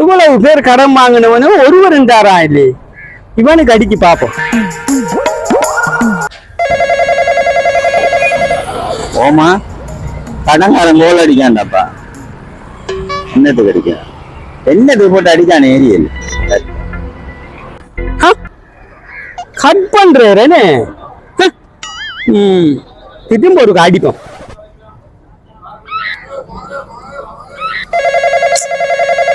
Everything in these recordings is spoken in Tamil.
இவ்வளவு பேர் கடன் வாங்கினவனு ஒருவரும் தாரான் இல்லையே இவனுக்கு அடிக்கி பார்ப்போம் ஓமா கடன்காரன் கோல் அடிக்கான்டாப்பா. என்னத்துக்கு அடிக்கான் என்னத்துக்கு போட்டு அடிக்கான் ஏரியல்? கட் பண்றேன்னு திரும்ப ஒரு அடிப்போம்.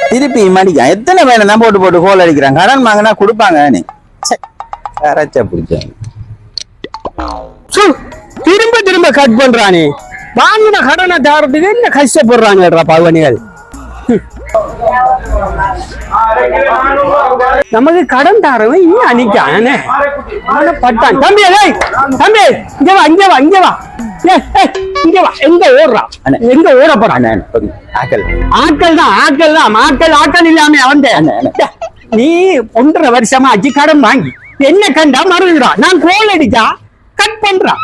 திருப்பி மடிக்கான் எத்தனை பேரை தான் போட்டு போட்டு கோல் அடிக்கிறான் கடன் வாங்கினா கொடுப்பாங்க நீ. கரைச்சா பிடிச்சாங்க சு, திரும்ப திரும்ப கட் பண்றானே. வாங்கின கடனை தாரத்துக்கு என்ன கஷ்டப்படுறாங்க பவனிகள் நமக்கு கடன் தாரவன் இன்னும் அவனை பட்டான். தம்பி ஏய் தம்பி இங்க வா இங்க வா இங்க வா. இங்க வா எங்க அண்ணே. எங்க ஓட போறான் ஆட்கள் தான் ஆட்கள் தான். ஆட்கள் ஆட்கள் இல்லாம அவன். நீ ஒன்றரை வருஷமா ஆச்சு கடன் வாங்கி என்ன கண்டா மறந்துடான் நான் கோல் அடிச்சா கட் பண்றான்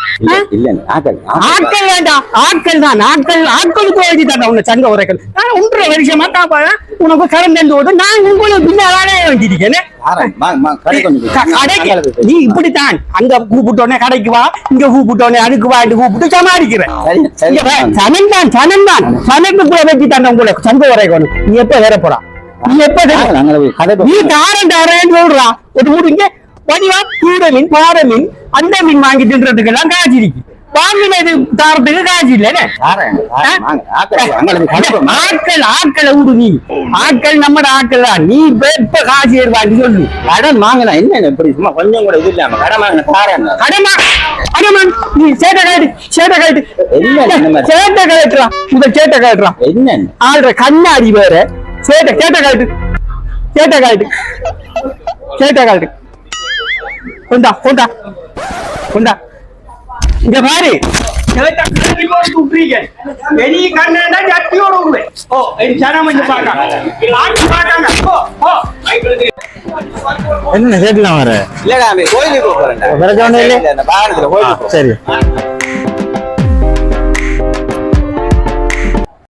ஆட்கள் வேண்டாம் ஆட்கள் தான் ஆட்கள் ஆட்களுக்கு எழுதி தரேன் உன்னை சங்க உரைகள். நான் ஒன்றரை வருஷமா காப்பாங்க உனக்கு கடன் தந்து நான் உங்களுக்கு பின்னாலே வேண்டியிருக்கேன் தாரேன். கடை நீ இப்படித்தான். அங்க கூப்பிட்டோன்னே கடைக்கு வா இங்க கூப்பிட்டோன்னே அதுக்கு வா இங்க கூப்பிட்டு சமாளிக்கிறேன். சனம் தான் சனம் தான் கூட வெட்டி தந்த உங்களை சங்க உரைகள் நீ எப்ப வேற போறா? நீ எப்ப கடை நீ தாரன் தாரேன்னு சொல்றா. ஒரு முடிங்க வடிவா கீரை மீன் பாறை மீன் அந்த மீன் வாங்கி தின்றதுக்கெல்லாம் காசு இருக்கு வாங்கினது தாரத்துக்கு காசு இல்லைன்னு. ஆட்கள் ஆட்களை விடு நீ. ஆட்கள் நம்மட ஆட்கள் தான். நீ இப்ப காசு ஏறுவான்னு சொல்லு. கடன் வாங்கினா என்ன இப்படி சும்மா கொஞ்சம் கூட இது இல்லாம கடன் வாங்கின தாரேன் கடமா கடமான் நீ சேட்டை காட்டு சேட்டை காட்டு என்ன? சேட்டை காட்டுறான் இந்த சேட்டை காட்டுறான் என்ன ஆள்ற கண்ணாடி வேற. சேட்டை சேட்டை காட்டு சேட்டை காட்டு சேட்டை காட்டு கொண்டா கொண்டா. கொண்டா. இங்க பாரு. வெளிய கண்ணாண்டா சட்டியோட விடுவேன். ஓ, என் சனம் வந்து பார்க்காங்க. ஆட்சி பார்க்காங்க. ஓ, ஓ. என்ன சேர்த்துலாம் வர இல்லடா கோயிலுக்கு போறேன். சரி